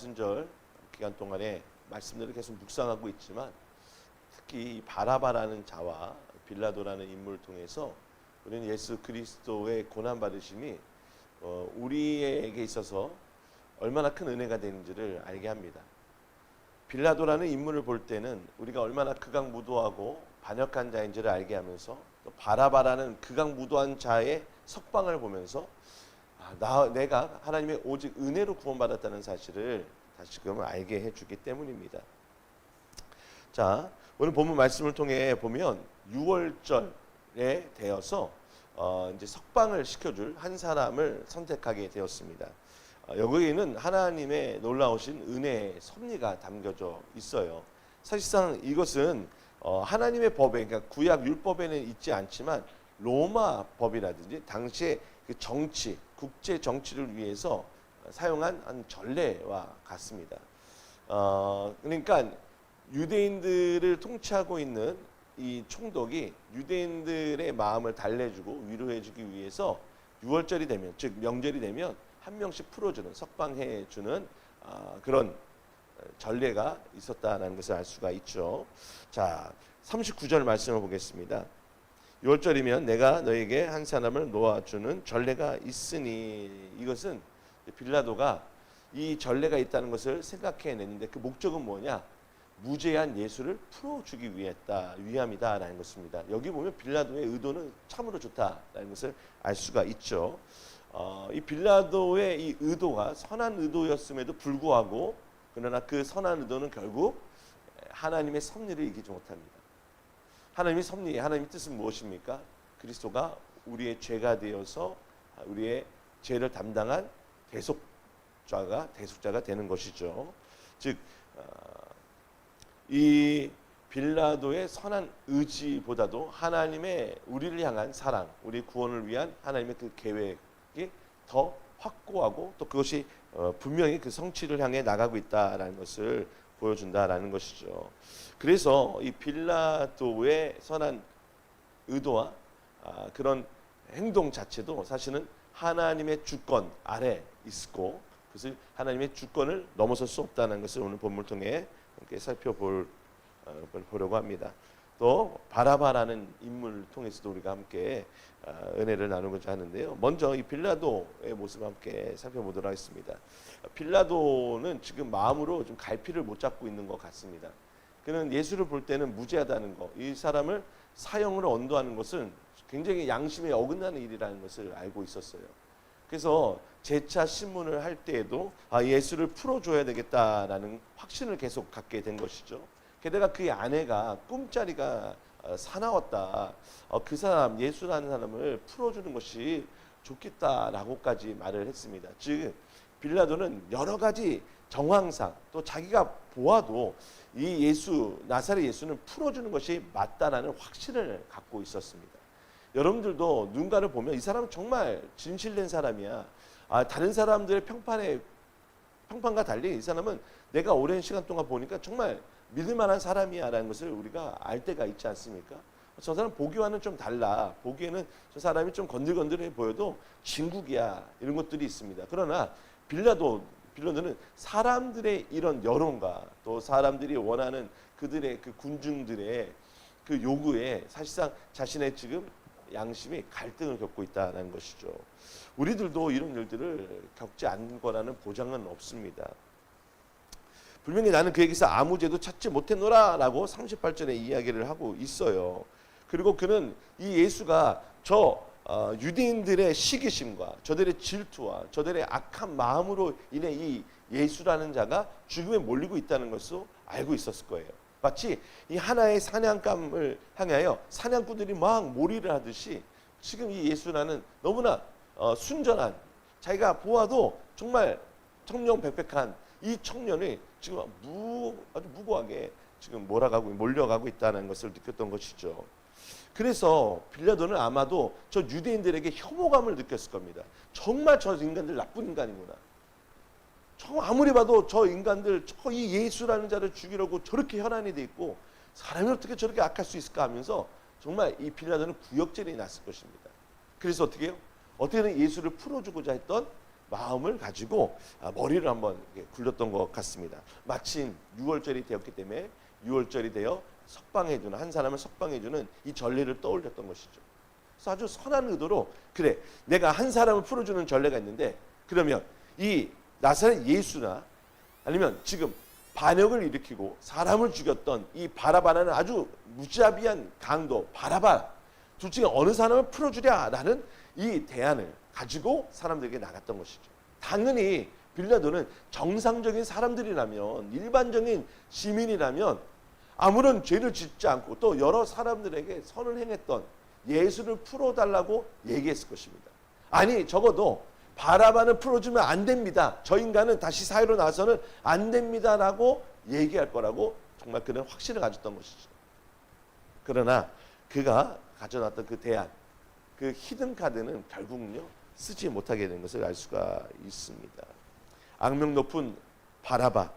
순절 기간 동안에 말씀들을 계속 묵상하고 있지만 특히 이 바라바라는 자와 빌라도라는 인물을 통해서 우리는 예수 그리스도의 고난 받으심이 어, 우리에게 있어서 얼마나 큰 은혜가 되는지를 알게 합니다. 빌라도라는 인물을 볼 때는 우리가 얼마나 극악무도하고 반역한 자인지를 알게 하면서 또 바라바라는 극악무도한 자의 석방을 보면서 아, 나 내가 하나님의 오직 은혜로 구원받았다는 사실을 다시금 알게 해주기 때문입니다. 자 오늘 본문 말씀을 통해 보면 6월절에 되어서 어, 이제 석방을 시켜줄 한 사람을 선택하게 되었습니다. 어, 여기에는 하나님의 놀라우신 은혜의 섭리가 담겨져 있어요. 사실상 이것은 어, 하나님의 법에 그러니까 구약 율법에는 있지 않지만 로마 법이라든지 당시의 그 정치, 국제 정치를 위해서 사용한 한 전례와 같습니다. 어, 그러니까 유대인들을 통치하고 있는 이 총독이 유대인들의 마음을 달래주고 위로해주기 위해서 6월절이 되면 즉 명절이 되면 한 명씩 풀어주는 석방해주는 아, 그런 전례가 있었다는 것을 알 수가 있죠. 자, 39절 말씀을 보겠습니다. 6월절이면 내가 너에게 한 사람을 놓아주는 전례가 있으니 이것은 빌라도가 이 전례가 있다는 것을 생각해냈는데 그 목적은 뭐냐? 무죄한 예수를 풀어주기 위했다, 위함이다라는 것입니다. 여기 보면 빌라도의 의도는 참으로 좋다라는 것을 알 수가 있죠. 어, 이 빌라도의 이 의도가 선한 의도였음에도 불구하고 그러나 그 선한 의도는 결국 하나님의 섭리를 이기지 못합니다. 하나님의 섭리, 하나님의 뜻은 무엇입니까? 그리스도가 우리의 죄가 되어서 우리의 죄를 담당한 대속자가 대속자가 되는 것이죠. 즉, 어, 이 빌라도의 선한 의지보다도 하나님의 우리를 향한 사랑, 우리 구원을 위한 하나님의 그 계획이 더 확고하고 또 그것이 어, 분명히 그 성취를 향해 나가고 있다라는 것을 보여준다라는 것이죠. 그래서 이 빌라도의 선한 의도와 아, 그런 행동 자체도 사실은 하나님의 주권 아래 있고 그것을 하나님의 주권을 넘어설 수 없다는 것을 오늘 본문을 통해 함께 살펴볼 어, 보려고 합니다. 또 바라바라는 인물을 통해서도 우리가 함께 어, 은혜를 나누고자 하는데요. 먼저 이 빌라도의 모습을 함께 살펴보도록 하겠습니다. 빌라도는 지금 마음으로 좀 갈피를 못 잡고 있는 것 같습니다. 그는 예수를 볼 때는 무죄하다는 것, 이 사람을 사형으로 언도하는 것은 굉장히 양심에 어긋나는 일이라는 것을 알고 있었어요. 그래서 재차 신문을 할 때에도 아, 예수를 풀어줘야 되겠다라는 확신을 계속 갖게 된 것이죠. 게다가 그의 아내가 꿈자리가 어, 사나웠다. 어, 그 사람 예수라는 사람을 풀어주는 것이 좋겠다라고까지 말을 했습니다. 즉 빌라도는 여러 가지 정황상 또 자기가 보아도 이 예수 나사렛 예수는 풀어주는 것이 맞다라는 확신을 갖고 있었습니다. 여러분들도 누군가를 보면 이 사람은 정말 진실된 사람이야. 아, 다른 사람들의 평판에 평판과 달리 이 사람은 내가 오랜 시간 동안 보니까 정말 믿을 만한 사람이야라는 것을 우리가 알 때가 있지 않습니까? 저 사람 보기와는 좀 달라. 보기에는 저 사람이 좀 건들건들해 보여도 진국이야. 이런 것들이 있습니다. 그러나 빌라도 빌라도는 사람들의 이런 여론과 또 사람들이 원하는 그들의 그 군중들의 그 요구에 사실상 자신의 지금 양심이 갈등을 겪고 있다는 것이죠. 우리들도 이런 일들을 겪지 않는 거라는 보장은 없습니다. 분명히 나는 그에게서 아무 죄도 찾지 못했노라라고 38절에 이야기를 하고 있어요. 그리고 그는 이 예수가 저 어, 유대인들의 시기심과 저들의 질투와 저들의 악한 마음으로 인해 이 예수라는 자가 죽음에 몰리고 있다는 것을 알고 있었을 거예요. 마치 이 하나의 사냥감을 향하여 사냥꾼들이 막 몰이를 하듯이 지금 이 예수라는 너무나 어, 순전한 자기가 보아도 정말 청명백백한 이 청년이 지금 무 아주 무고하게 지금 몰아가고 몰려가고 있다는 것을 느꼈던 것이죠. 그래서 빌라도는 아마도 저 유대인들에게 혐오감을 느꼈을 겁니다. 정말 저 인간들 나쁜 인간이구나. 정 아무리 봐도 저 인간들 저 이 예수라는 자를 죽이려고 저렇게 혈안이 돼 있고 사람이 어떻게 저렇게 악할 수 있을까 하면서 정말 이 빌라도는 구역질이 났을 것입니다. 그래서 어떻게 해요? 어떻게든 예수를 풀어주고자 했던 마음을 가지고 아, 머리를 한번 굴렸던 것 같습니다. 마침 6월절이 되었기 때문에 6월절이 되어 석방해주는 한 사람을 석방해주는 이 전례를 떠올렸던 것이죠. 그래서 아주 선한 의도로 그래 내가 한 사람을 풀어주는 전례가 있는데 그러면 이 나사렛 예수나 아니면 지금 반역을 일으키고 사람을 죽였던 이 바라바라는 아주 무자비한 강도 바라바 둘 중에 어느 사람을 풀어주랴라는 이 대안을 가지고 사람들에게 나갔던 것이죠. 당연히 빌라도는 정상적인 사람들이라면 일반적인 시민이라면 아무런 죄를 짓지 않고 또 여러 사람들에게 선을 행했던 예수를 풀어달라고 얘기했을 것입니다. 아니 적어도 바라바는 풀어주면 안 됩니다. 저 인간은 다시 사회로 나서는 안 됩니다라고 얘기할 거라고 정말 그는 확신을 가졌던 것이죠. 그러나 그가 가져놨던 그 대안, 그 히든 카드는 결국은요 쓰지 못하게 된 것을 알 수가 있습니다. 악명 높은 바라바,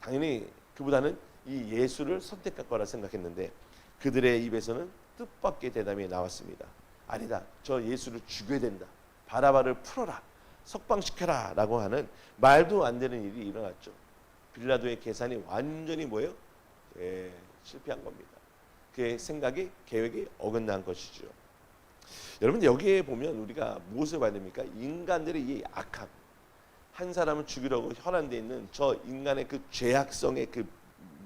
당연히 그보다는 이 예수를 선택할 거라 생각했는데 그들의 입에서는 뜻밖의 대답이 나왔습니다. 아니다. 저 예수를 죽여야 된다. 바라바를 풀어라. 석방시켜라. 라고 하는 말도 안 되는 일이 일어났죠. 빌라도의 계산이 완전히 뭐예요? 예, 실패한 겁니다. 그의 생각이 계획이 어긋난 것이죠. 여러분 여기에 보면 우리가 무엇을 봐야 됩니까? 인간들의 이 악함. 한 사람을 죽이려고 혈안돼 있는 저 인간의 그 죄악성의 그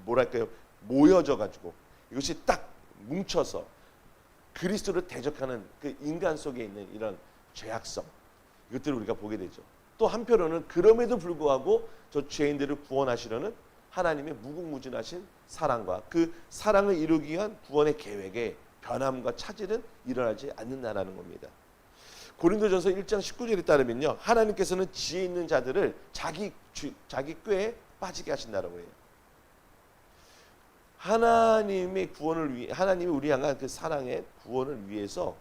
뭐랄까요? 모여져 가지고 이것이 딱 뭉쳐서 그리스도를 대적하는 그 인간 속에 있는 이런 죄악성 이것들을 우리가 보게 되죠. 또 한편으로는 그럼에도 불구하고 저 죄인들을 구원하시려는 하나님의 무궁무진하신 사랑과 그 사랑을 이루기 위한 구원의 계획에 변함과 차질은 일어나지 않는다라는 겁니다. 고린도전서 1장 19절에 따르면요. 하나님께서는 지혜 있는 자들을 자기 주, 자기 꾀에 빠지게 하신다라고 해요. 하나님의 구원을 위해 하나님이 우리 향한 그 사랑의 구원을 위해서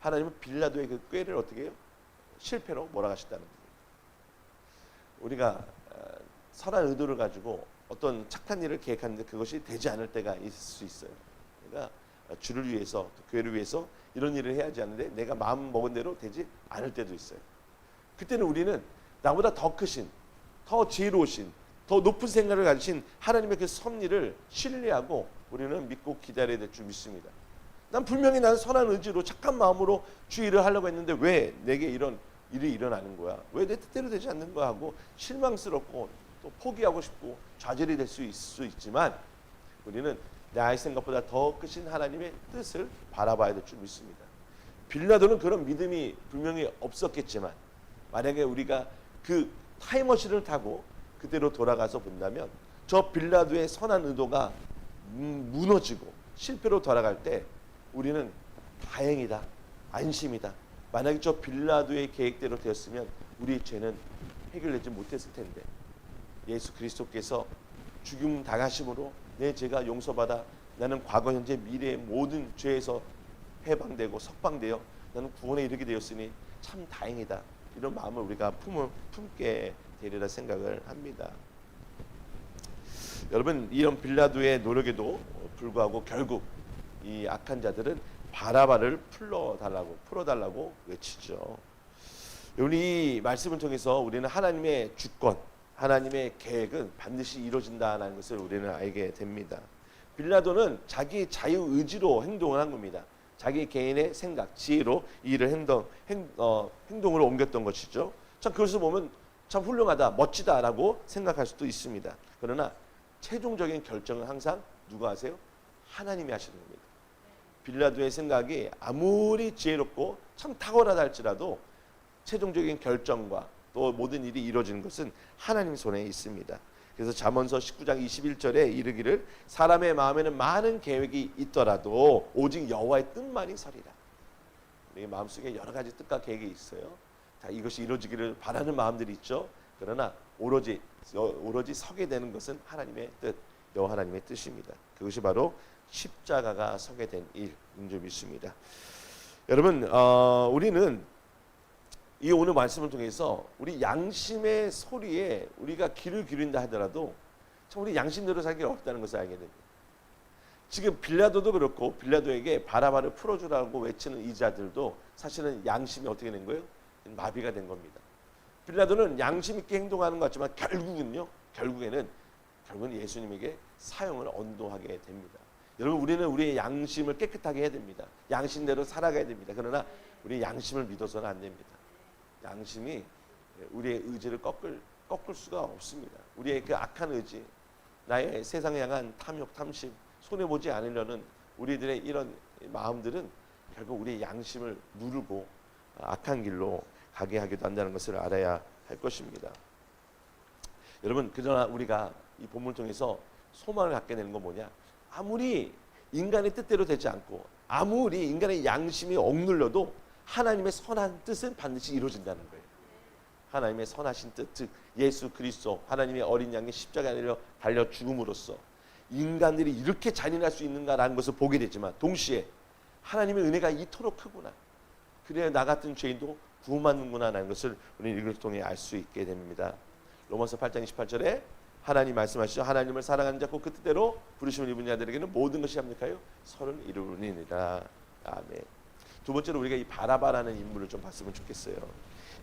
하나님은 빌라도의 그 꾀를 어떻게 해요? 실패로 몰아가신다는 겁니다. 우리가 어, 선한 의도를 가지고 어떤 착한 일을 계획하는데 그것이 되지 않을 때가 있을 수 있어요. 그러니까 주를 위해서 또 교회를 위해서 이런 일을 해야지 하는데 내가 마음 먹은 대로 되지 않을 때도 있어요. 그때는 우리는 나보다 더 크신, 더 지혜로우신, 더 높은 생각을 가지신 하나님의 그 섭리를 신뢰하고 우리는 믿고 기다려야 될 줄 믿습니다. 난 분명히 나는 선한 의지로 착한 마음으로 주 일을 하려고 했는데 왜 내게 이런 일이 일어나는 거야? 왜 내 뜻대로 되지 않는 거야? 하고 실망스럽고 또 포기하고 싶고 좌절이 될 수 있을 수 있지만 우리는 나의 생각보다 더 크신 하나님의 뜻을 바라봐야 될 줄 믿습니다. 빌라도는 그런 믿음이 분명히 없었겠지만 만약에 우리가 그 타임머신을 타고 그대로 돌아가서 본다면 저 빌라도의 선한 의도가 음, 무너지고 실패로 돌아갈 때 우리는 다행이다, 안심이다. 만약에 저 빌라도의 계획대로 되었으면 우리 죄는 해결되지 못했을 텐데 예수 그리스도께서 죽음 당하심으로 내 죄가 용서받아 나는 과거 현재 미래의 모든 죄에서 해방되고 석방되어 나는 구원에 이르게 되었으니 참 다행이다 이런 마음을 우리가 품을, 품게 되리라 생각을 합니다. 여러분 이런 빌라도의 노력에도 불구하고 결국 이 악한 자들은 바라바를 풀어달라고 풀어달라고 외치죠. 우리 말씀을 통해서 우리는 하나님의 주권, 하나님의 계획은 반드시 이루어진다는 것을 우리는 알게 됩니다. 빌라도는 자기 자유 의지로 행동을 한 겁니다. 자기 개인의 생각, 지혜로 이 일을 행동, 행, 어, 행동으로 옮겼던 것이죠. 참 그것을 보면 참 훌륭하다, 멋지다라고 생각할 수도 있습니다. 그러나 최종적인 결정은 항상 누가 하세요? 하나님이 하시는 겁니다. 빌라도의 생각이 아무리 지혜롭고 참 탁월하다 할지라도 최종적인 결정과 또 모든 일이 이루어지는 것은 하나님 손에 있습니다. 그래서 잠언서 19장 21절에 이르기를 사람의 마음에는 많은 계획이 있더라도 오직 여호와의 뜻만이 서리라. 우리 마음속에 여러 가지 뜻과 계획이 있어요. 자, 이것이 이루어지기를 바라는 마음들이 있죠. 그러나 오로지 오로지 서게 되는 것은 하나님의 뜻, 여호와 하나님의 뜻입니다. 그것이 바로 십자가가 서게 된 일인 줄 믿습니다. 여러분, 어, 우리는 이 오늘 말씀을 통해서 우리 양심의 소리에 우리가 귀를 기울인다 하더라도 참 우리 양심대로 살기 어렵다는 것을 알게 됩니다. 지금 빌라도도 그렇고 빌라도에게 바라바를 풀어주라고 외치는 이 자들도 사실은 양심이 어떻게 된 거예요? 마비가 된 겁니다. 빌라도는 양심 있게 행동하는 것 같지만 결국은요. 결국에는 결국은 예수님에게 사형을 언도하게 됩니다. 여러분 우리는 우리의 양심을 깨끗하게 해야 됩니다. 양심대로 살아가야 됩니다. 그러나 우리 양심을 믿어서는 안 됩니다. 양심이 우리의 의지를 꺾을 꺾을 수가 없습니다. 우리의 그 악한 의지, 나의 세상 향한 탐욕, 탐심, 손해 보지 않으려는 우리들의 이런 마음들은 결국 우리의 양심을 누르고 악한 길로 가게 하기도 한다는 것을 알아야 할 것입니다. 여러분 그러나 우리가 이 본문을 통해서 소망을 갖게 되는 건 뭐냐? 아무리 인간의 뜻대로 되지 않고 아무리 인간의 양심이 억눌려도 하나님의 선한 뜻은 반드시 이루어진다는 거예요. 하나님의 선하신 뜻, 즉 예수 그리스도 하나님의 어린 양의 십자가에 달려 죽음으로써 인간들이 이렇게 잔인할 수 있는가라는 것을 보게 되지만 동시에 하나님의 은혜가 이토록 크구나. 그래야 나 같은 죄인도 구원받는구나라는 것을 우리는 이걸 통해 알 수 있게 됩니다. 로마서 8장 28절에 하나님 말씀하시죠. 하나님을 사랑하는 자고 그 뜻대로 부르심을 입은 자들에게는 모든 것이 합니까요? 선을 이루니라. 아멘. 두 번째로 우리가 이 바라바라는 인물을 좀 봤으면 좋겠어요.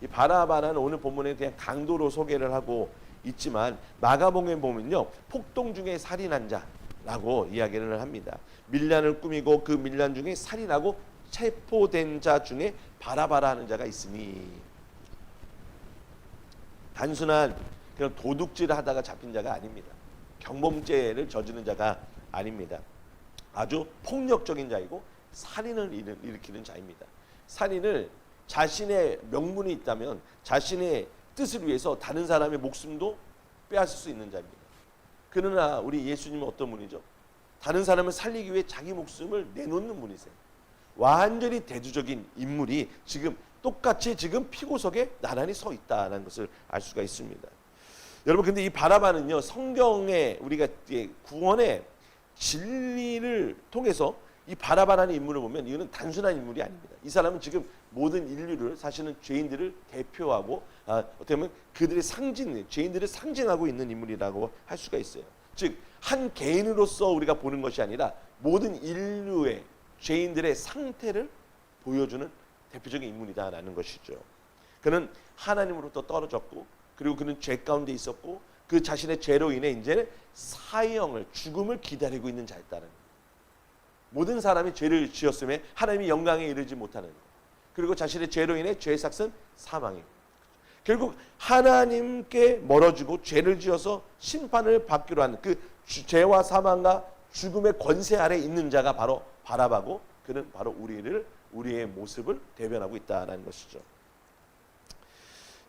이 바라바는 오늘 본문에 그냥 강도로 소개를 하고 있지만 마가복음에 보면요 폭동 중에 살인한 자라고 이야기를 합니다. 밀란을 꾸미고 그 밀란 중에 살인하고 체포된 자 중에 바라바라는 자가 있으니 단순한 그런 도둑질을 하다가 잡힌 자가 아닙니다. 경범죄를 저지른 자가 아닙니다. 아주 폭력적인 자이고 살인을 일- 일으키는 자입니다. 살인을 자신의 명분이 있다면 자신의 뜻을 위해서 다른 사람의 목숨도 빼앗을 수 있는 자입니다. 그러나 우리 예수님은 어떤 분이죠? 다른 사람을 살리기 위해 자기 목숨을 내놓는 분이세요. 완전히 대두적인 인물이 지금 똑같이 지금 피고석에 나란히 서 있다는 것을 알 수가 있습니다. 여러분 근데 이 바라바는요 성경에 우리가 구원의 진리를 통해서 이 바라바라는 인물을 보면 이거는 단순한 인물이 아닙니다. 이 사람은 지금 모든 인류를 사실은 죄인들을 대표하고 아, 어떻게 보면 그들의 상징, 죄인들을 상징하고 있는 인물이라고 할 수가 있어요. 즉 한 개인으로서 우리가 보는 것이 아니라 모든 인류의 죄인들의 상태를 보여주는 대표적인 인물이다라는 것이죠. 그는 하나님으로부터 떨어졌고 그리고 그는 죄 가운데 있었고 그 자신의 죄로 인해 이제는 사형을 죽음을 기다리고 있는 자였다는. 모든 사람이 죄를 지었음에 하나님이 영광에 이르지 못하는. 그리고 자신의 죄로 인해 죄의 삭은 사망이에요. 결국 하나님께 멀어지고 죄를 지어서 심판을 받기로 하는 그 주- 죄와 사망과 죽음의 권세 아래 있는 자가 바로 바라바고 그는 바로 우리를 우리의 모습을 대변하고 있다라는 것이죠.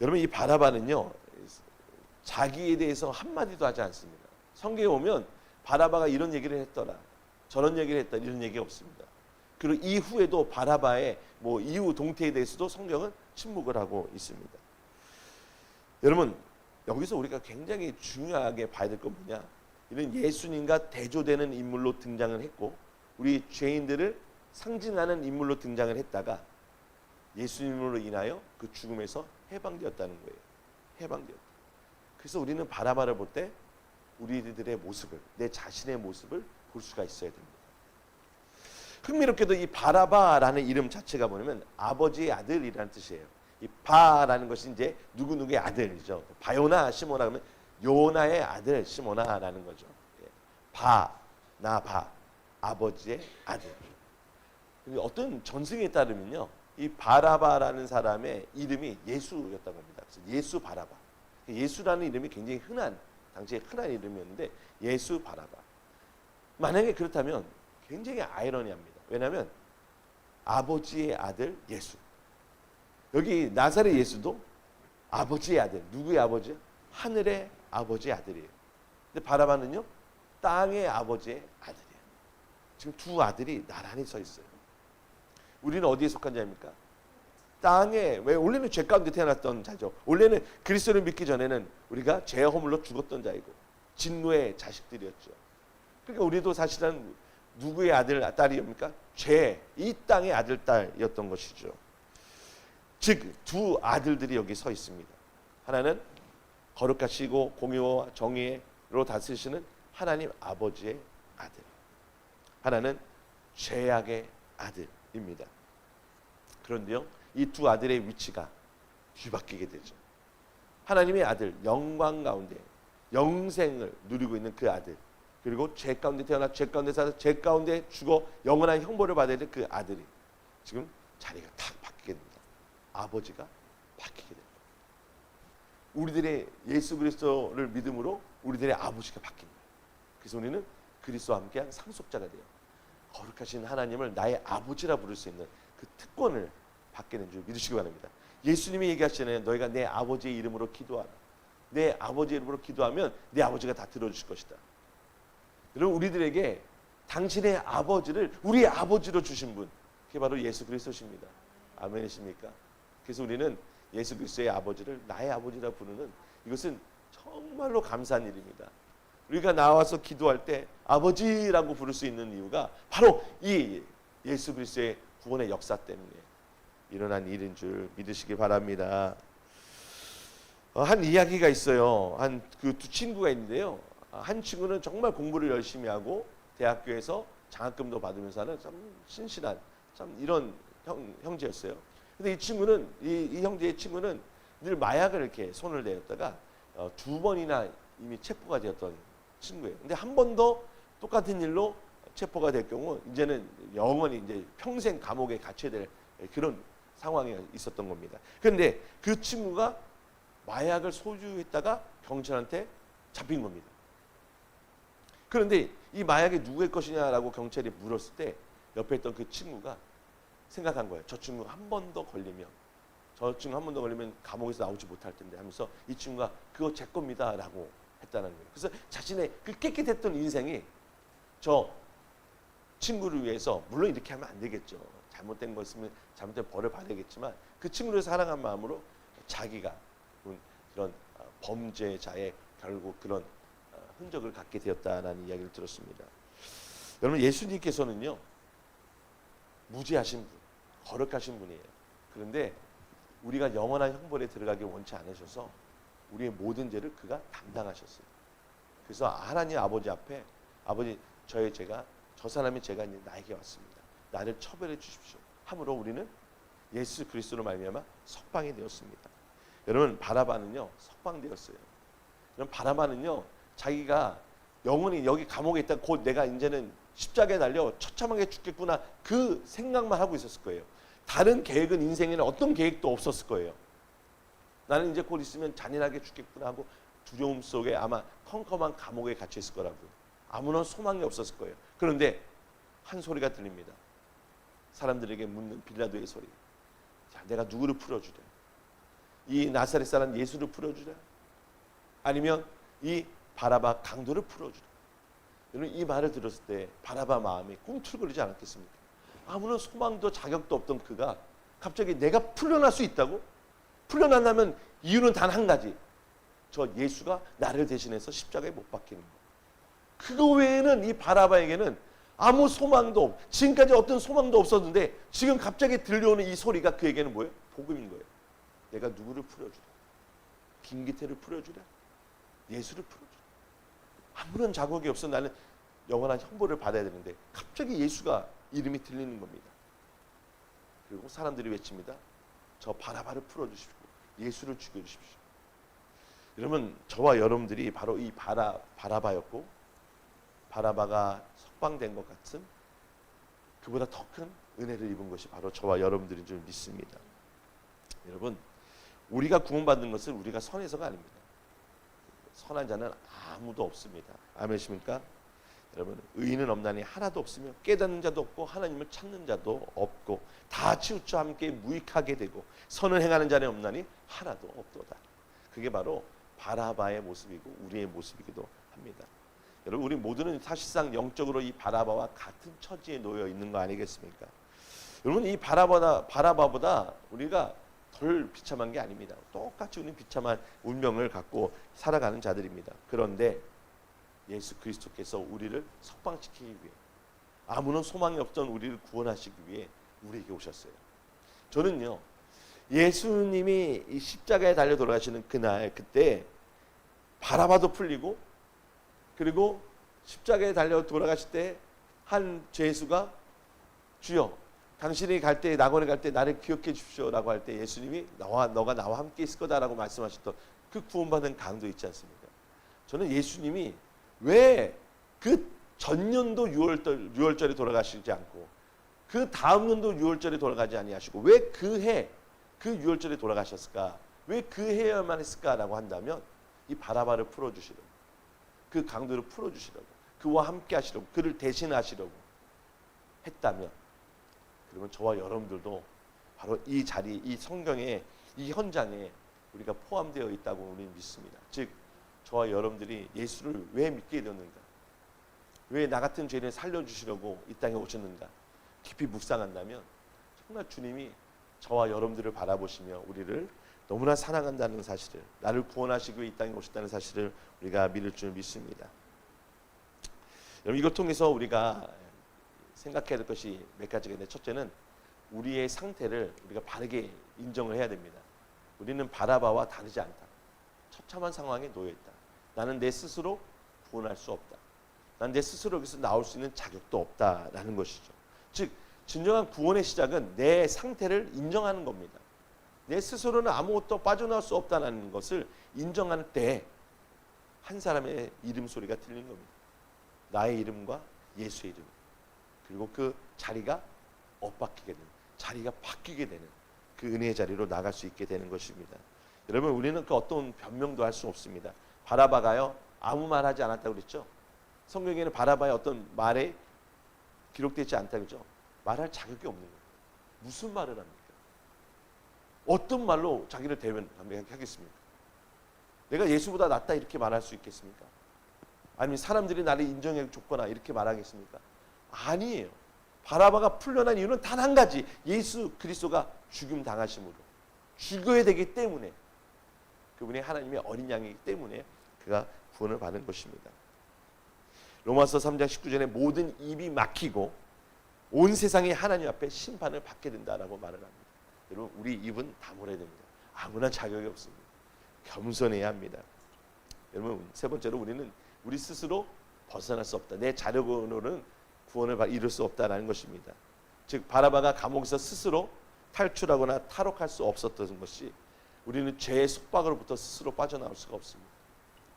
여러분 이 바라바는요 자기에 대해서 한 마디도 하지 않습니다. 성경에 오면 바라바가 이런 얘기를 했더라, 저런 얘기를 했다 이런 얘기 없습니다. 그리고 이후에도 바라바의 뭐 이후 동태에 대해서도 성경은 침묵을 하고 있습니다. 여러분 여기서 우리가 굉장히 중요하게 봐야 될 건 뭐냐? 이런 예수님과 대조되는 인물로 등장을 했고 우리 죄인들을 상징하는 인물로 등장을 했다가 예수님으로 인하여 그 죽음에서 해방되었다는 거예요. 해방되었다. 그래서 우리는 바라바를 볼 때 우리들의 모습을 내 자신의 모습을 볼 수가 있어야 됩니다. 흥미롭게도 이 바라바라는 이름 자체가 뭐냐면 아버지의 아들이라는 뜻이에요. 이 바라는 것이 이제 누구 누구의 아들이죠. 바요나 시모나 그러면 요나의 아들 시모나라는 거죠. 예. 바, 나 바, 아버지의 아들. 어떤 전승에 따르면요, 이 바라바라는 사람의 이름이 예수였다고 합니다. 그래서 예수 바라바. 예수라는 이름이 굉장히 흔한 당시에 흔한 이름이었는데 예수 바라바. 만약에 그렇다면 굉장히 아이러니합니다. 왜냐하면 아버지의 아들 예수. 여기 나사렛 예수도 아버지의 아들. 누구의 아버지? 하늘의 아버지의 아들이에요. 근데 바라바는요 땅의 아버지의 아들이에요. 지금 두 아들이 나란히 서 있어요. 우리는 어디에 속한 자입니까? 땅에 왜 원래는 죄 가운데 태어났던 자죠. 원래는 그리스도를 믿기 전에는 우리가 죄 허물로 죽었던 자이고 진노의 자식들이었죠. 그러니까 우리도 사실은 누구의 아들 딸이옵니까? 죄, 이 땅의 아들 딸이었던 것이죠. 즉 두 아들들이 여기 서 있습니다. 하나는 거룩하시고 공의와 정의로 다스리시는 하나님 아버지의 아들. 하나는 죄악의 아들입니다. 그런데요, 이 두 아들의 위치가 뒤바뀌게 되죠. 하나님의 아들 영광 가운데 영생을 누리고 있는 그 아들 그리고 죄 가운데 태어나 죄 가운데 살아 죄 가운데 죽어 영원한 형벌을 받아야 될 그 아들이 지금 자리가 탁 바뀌게 됩니다. 아버지가 바뀌게 됩니다. 우리들의 예수 그리스도를 믿음으로 우리들의 아버지가 바뀝니다. 그래서 우리는 그리스도와 함께한 상속자가 돼요. 거룩하신 하나님을 나의 아버지라 부를 수 있는 그 특권을 받게 된 줄 믿으시기 바랍니다. 예수님이 얘기하시잖아요. 너희가 내 아버지의 이름으로 기도하라. 내 아버지의 이름으로 기도하면 내 아버지가 다 들어주실 것이다. 여러분 우리들에게 당신의 아버지를 우리의 아버지로 주신 분 그게 바로 예수 그리스도십니다. 아멘이십니까? 그래서 우리는 예수 그리스도의 아버지를 나의 아버지라 부르는 이것은 정말로 감사한 일입니다. 우리가 나와서 기도할 때 아버지라고 부를 수 있는 이유가 바로 이 예수 그리스도의 구원의 역사 때문에 일어난 일인 줄 믿으시기 바랍니다. 어, 한 이야기가 있어요. 한 그 두 친구가 있는데요. 아, 한 친구는 정말 공부를 열심히 하고 대학교에서 장학금도 받으면서 하는 참 신실한 참 이런 형, 형제였어요. 근데 이 친구는 이, 이 형제의 친구는 늘 마약을 이렇게 손을 대었다가 어, 두 번이나 이미 체포가 되었던 친구예요. 근데 한 번 더 똑같은 일로 체포가 될 경우 이제는 영원히 이제 평생 감옥에 갇혀야 될 그런 상황이 있었던 겁니다. 그런데 그 친구가 마약을 소유했다가 경찰한테 잡힌 겁니다. 그런데 이 마약이 누구의 것이냐라고 경찰이 물었을 때 옆에 있던 그 친구가 생각한 거예요. 저 친구 한 번 더 걸리면 저 친구 한 번 더 걸리면 감옥에서 나오지 못할 텐데 하면서 이 친구가 그거 제 겁니다라고 했다는 거예요. 그래서 자신의 그 깨끗했던 인생이 저 친구를 위해서 물론 이렇게 하면 안 되겠죠. 잘못된 거 있으면 잘못된 벌을 받아야겠지만 그 친구를 사랑한 마음으로 자기가 그런 어, 범죄자의 결국 그런 어, 흔적을 갖게 되었다라는 이야기를 들었습니다. 여러분 예수님께서는요 무지하신 분, 거룩하신 분이에요. 그런데 우리가 영원한 형벌에 들어가기 원치 않으셔서 우리의 모든 죄를 그가 담당하셨어요. 그래서 하나님 아버지 앞에 아버지 저의 죄가 저 사람의 죄가 나에게 왔습니다. 나를 처벌해 주십시오. 함으로 우리는 예수 그리스도로 말미암아 석방이 되었습니다. 여러분 바라바는요 석방되었어요. 여러분 바라바는요 자기가 영원히 여기 감옥에 있다 곧 내가 이제는 십자가에 달려 처참하게 죽겠구나 그 생각만 하고 있었을 거예요. 다른 계획은 인생에는 어떤 계획도 없었을 거예요. 나는 이제 곧 있으면 잔인하게 죽겠구나 하고 두려움 속에 아마 컴컴한 감옥에 갇혀 있을 거라고요. 아무런 소망이 없었을 거예요. 그런데 한 소리가 들립니다. 사람들에게 묻는 빌라도의 소리. 자, 내가 누구를 풀어주랴? 이 나사렛 사람 예수를 풀어주랴? 아니면 이 바라바 강도를 풀어주랴? 여러분 이 말을 들었을 때 바라바 마음이 꿈틀거리지 않았겠습니까? 아무런 소망도 자격도 없던 그가 갑자기 내가 풀려날 수 있다고? 풀려난다면 이유는 단 한 가지. 저 예수가 나를 대신해서 십자가에 못 박히는 거. 그거 외에는 이 바라바에게는 아무 소망도 없, 지금까지 어떤 소망도 없었는데 지금 갑자기 들려오는 이 소리가 그에게는 뭐예요? 복음인 거예요. 내가 누구를 풀어주라? 김기태를 풀어주라? 예수를 풀어주라? 아무런 자격이 없어 나는 영원한 형벌을 받아야 되는데 갑자기 예수가 이름이 들리는 겁니다. 그리고 사람들이 외칩니다. 저 바라바를 풀어주십시오. 예수를 죽여주십시오. 여러분 저와 여러분들이 바로 이 바라 바라바였고 바라바가 석방된 것 같은 그보다 더 큰 은혜를 입은 것이 바로 저와 여러분들인 줄 믿습니다. 여러분 우리가 구원받는 것은 우리가 선해서가 아닙니다. 선한 자는 아무도 없습니다. 아멘십니까? 여러분 의인은 없나니 하나도 없으며 깨닫는 자도 없고 하나님을 찾는 자도 없고 다 치우쳐 함께 무익하게 되고 선을 행하는 자는 없나니 하나도 없도다. 그게 바로 바라바의 모습이고 우리의 모습이기도 합니다. 여러분 우리 모두는 사실상 영적으로 이 바라바와 같은 처지에 놓여 있는 거 아니겠습니까? 여러분 이 바라바다 바라바보다 우리가 덜 비참한 게 아닙니다. 똑같이 우리는 비참한 운명을 갖고 살아가는 자들입니다. 그런데 예수 그리스도께서 우리를 석방시키기 위해 아무런 소망이 없던 우리를 구원하시기 위해 우리에게 오셨어요. 저는요 예수님이 이 십자가에 달려 돌아가시는 그날 그때 바라바도 풀리고 그리고 십자가에 달려 돌아가실 때 한 죄수가 주여 당신이 갈 때 낙원에 갈 때 나를 기억해 주십시오라고 할 때 예수님이 너와 너가 나와 함께 있을 거다라고 말씀하셨던 그 구원받은 강도 있지 않습니까? 저는 예수님이 왜 그 전년도 6월절 6월절에 돌아가시지 않고 그 다음 년도 6월절에 돌아가지 아니하시고 왜 그 해 그 6월절에 돌아가셨을까? 왜 그 해야만 했을까라고 한다면 이 바라바를 풀어 주시려고 그 강도를 풀어 주시려고 그와 함께 하시려고 그를 대신하시려고 했다면 그러면 저와 여러분들도 바로 이 자리, 이 성경의 이 현장에 우리가 포함되어 있다고 우리는 믿습니다. 즉 저와 여러분들이 예수를 왜 믿게 되었는가? 왜 나 같은 죄인을 살려주시려고 이 땅에 오셨는가? 깊이 묵상한다면 정말 주님이 저와 여러분들을 바라보시며 우리를 너무나 사랑한다는 사실을 나를 구원하시기 위해 이 땅에 오셨다는 사실을 우리가 믿을 줄 믿습니다. 여러분 이걸 통해서 우리가 생각해야 될 것이 몇 가지가 있는데 첫째는 우리의 상태를 우리가 바르게 인정을 해야 됩니다. 우리는 바라바와 다르지 않다. 처참한 상황에 놓여 있다. 나는 내 스스로 구원할 수 없다. 난 내 스스로 여기서 나올 수 있는 자격도 없다라는 것이죠. 즉 진정한 구원의 시작은 내 상태를 인정하는 겁니다. 내 스스로는 아무것도 빠져나올 수 없다는 것을 인정할 때한 사람의 이름 소리가 들리는 겁니다. 나의 이름과 예수의 이름. 그리고 그 자리가 엇바뀌게 되는, 자리가 바뀌게 되는 그 은혜의 자리로 나갈 수 있게 되는 것입니다. 여러분 우리는 그 어떤 변명도 할 수 없습니다. 바라바가요 아무 말 하지 않았다고 그랬죠. 성경에는 바라바의 어떤 말에 기록되지 않다 그죠. 말할 자격이 없는 거예요. 무슨 말을 합니까? 어떤 말로 자기를 대변하겠습니까? 내가 예수보다 낫다 이렇게 말할 수 있겠습니까? 아니면 사람들이 나를 인정해 줬거나 이렇게 말하겠습니까? 아니에요. 바라바가 풀려난 이유는 단 한 가지. 예수 그리스도가 죽임 당하심으로 죽어야 되기 때문에 그분이 하나님의 어린 양이기 때문에 그가 구원을 받은 것입니다. 로마서 3장 19절에 모든 입이 막히고 온 세상이 하나님 앞에 심판을 받게 된다라고 말을 합니다. 여러분 우리 입은 다물어야 됩니다. 아무나 자격이 없습니다. 겸손해야 합니다. 여러분 세 번째로 우리는 우리 스스로 벗어날 수 없다. 내 자력으로는 구원을 이룰 수 없다라는 것입니다. 즉 바라바가 감옥에서 스스로 탈출하거나 탈옥할 수 없었던 것이 우리는 죄의 속박으로부터 스스로 빠져나올 수가 없습니다.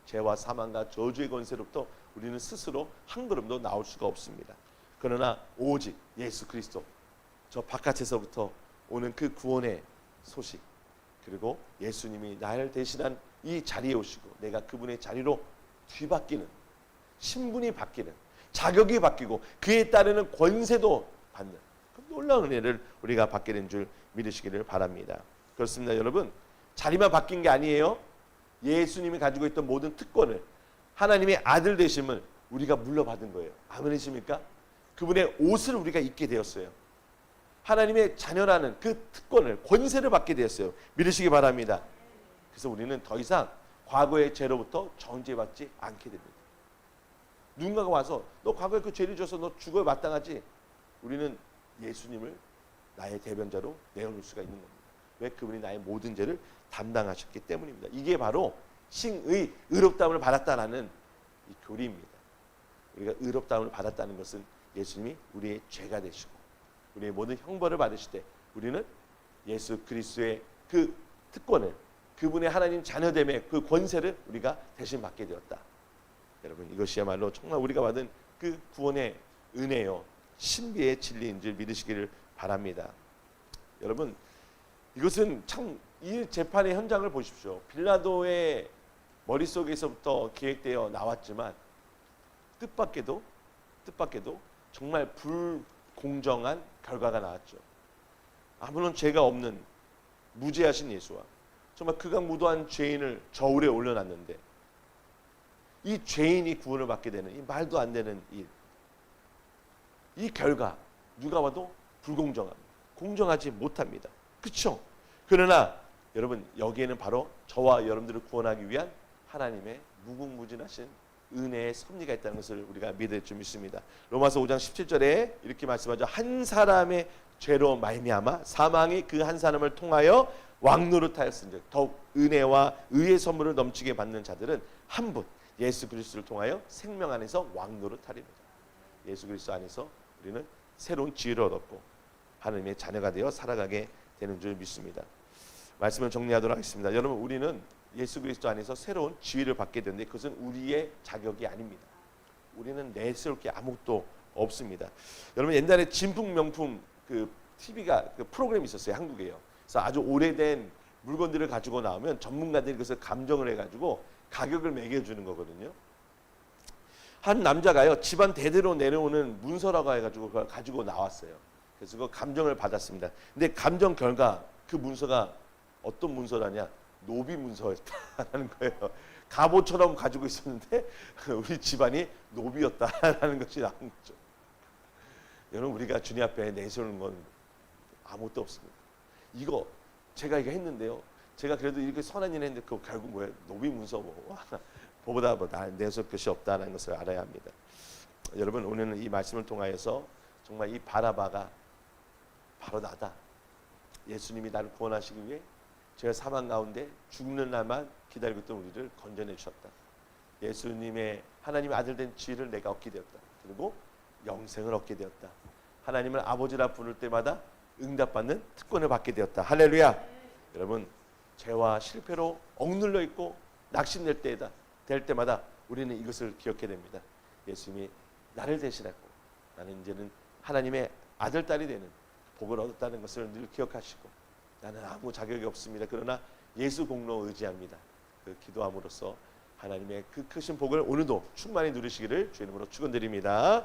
죄와 사망과 저주의 권세로부터 우리는 스스로 한 걸음도 나올 수가 없습니다. 그러나 오직 예수 그리스도 저 바깥에서부터 오는 그 구원의 소식 그리고 예수님이 나를 대신한 이 자리에 오시고 내가 그분의 자리로 뒤바뀌는 신분이 바뀌는 자격이 바뀌고 그에 따르는 권세도 받는 그 놀라운 은혜를 우리가 받게 된 줄 믿으시기를 바랍니다. 그렇습니다, 여러분. 자리만 바뀐 게 아니에요. 예수님이 가지고 있던 모든 특권을 하나님의 아들 되심을 우리가 물려받은 거예요. 아멘이십니까? 그분의 옷을 우리가 입게 되었어요. 하나님의 자녀라는 그 특권을 권세를 받게 되었어요. 믿으시기 바랍니다. 그래서 우리는 더 이상 과거의 죄로부터 정죄받지 않게 됩니다. 누군가가 와서 너 과거에 그 죄를 져서 너 죽어야 마땅하지. 우리는 예수님을 나의 대변자로 내어놓을 수가 있는 겁니다. 왜 그분이 나의 모든 죄를 담당하셨기 때문입니다. 이게 바로 싱의 의롭다함을 받았다라는 이 교리입니다. 우리가 의롭다함을 받았다는 것은 예수님이 우리의 죄가 되시고 우리의 모든 형벌을 받으실 때 우리는 예수 그리스도의 그 특권을 그분의 하나님 자녀됨의 그 권세를 우리가 대신 받게 되었다. 여러분 이것이야말로 정말 우리가 받은 그 구원의 은혜요 신비의 진리인 줄 믿으시기를 바랍니다. 여러분 이것은 참 이 재판의 현장을 보십시오. 빌라도의 머릿속에서부터 기획되어 나왔지만 뜻밖에도 뜻밖에도 정말 불공정한 결과가 나왔죠. 아무런 죄가 없는 무죄하신 예수와 정말 극악무도한 죄인을 저울에 올려놨는데 이 죄인이 구원을 받게 되는 이 말도 안 되는 일. 이 결과 누가 봐도 불공정합니다. 공정하지 못합니다. 그렇죠? 그러나 여러분 여기에는 바로 저와 여러분들을 구원하기 위한 하나님의 무궁무진하신 은혜의 섭리가 있다는 것을 우리가 믿을 줄 믿습니다. 로마서 5장 17절에 이렇게 말씀하죠. 한 사람의 죄로 말미암아 사망이 그 한 사람을 통하여 왕노릇하였은즉 더욱 은혜와 의의 선물을 넘치게 받는 자들은 한 분 예수 그리스도를 통하여 생명 안에서 왕노릇하리로다. 예수 그리스도 안에서 우리는 새로운 지혜를 얻었고 하나님의 자녀가 되어 살아가게 되는 줄 믿습니다. 말씀을 정리하도록 하겠습니다. 여러분 우리는 예수 그리스도 안에서 새로운 지위를 받게 되는데 그것은 우리의 자격이 아닙니다. 우리는 내세울 게 아무것도 없습니다. 여러분 옛날에 진품 명품 그 TV가 그 프로그램이 있었어요 한국에요. 그래서 아주 오래된 물건들을 가지고 나오면 전문가들이 그것을 감정을 해가지고 가격을 매겨주는 거거든요. 한 남자가요 집안 대대로 내려오는 문서라고 해가지고 그걸 가지고 나왔어요. 그래서 그 감정을 받았습니다. 근데 감정 결과 그 문서가 어떤 문서라냐? 노비 문서였다라는 거예요. 갑옷처럼 가지고 있었는데 우리 집안이 노비였다라는 것이 나온 거죠. 여러분 우리가 주님 앞에 내세우는 건 아무것도 없습니다. 이거 제가 이거 했는데요. 제가 그래도 이렇게 선한 일 했는데 그 결국 뭐예요? 노비 문서 뭐 보다 뭐나 내세울 것이 없다는 것을 알아야 합니다. 여러분 오늘은 이 말씀을 통하여서 정말 이 바라바가 바로 나다. 예수님이 나를 구원하시기 위해 제가 사망 가운데 죽는 날만 기다리고 있던 우리를 건져내 주셨다. 예수님의 하나님의 아들 된 지위를 내가 얻게 되었다. 그리고 영생을 얻게 되었다. 하나님을 아버지라 부를 때마다 응답받는 특권을 받게 되었다. 할렐루야. 여러분 죄와 실패로 억눌려 있고 낙심될 때다. 될 때마다 우리는 이것을 기억해야 됩니다. 예수님이 나를 대신하고 나는 이제는 하나님의 아들 딸이 되는 복을 얻었다는 것을 늘 기억하시고 나는 아무 자격이 없습니다. 그러나 예수 공로 의지합니다. 그 기도함으로써 하나님의 그 크신 복을 오늘도 충만히 누리시기를 주님으로 축원드립니다.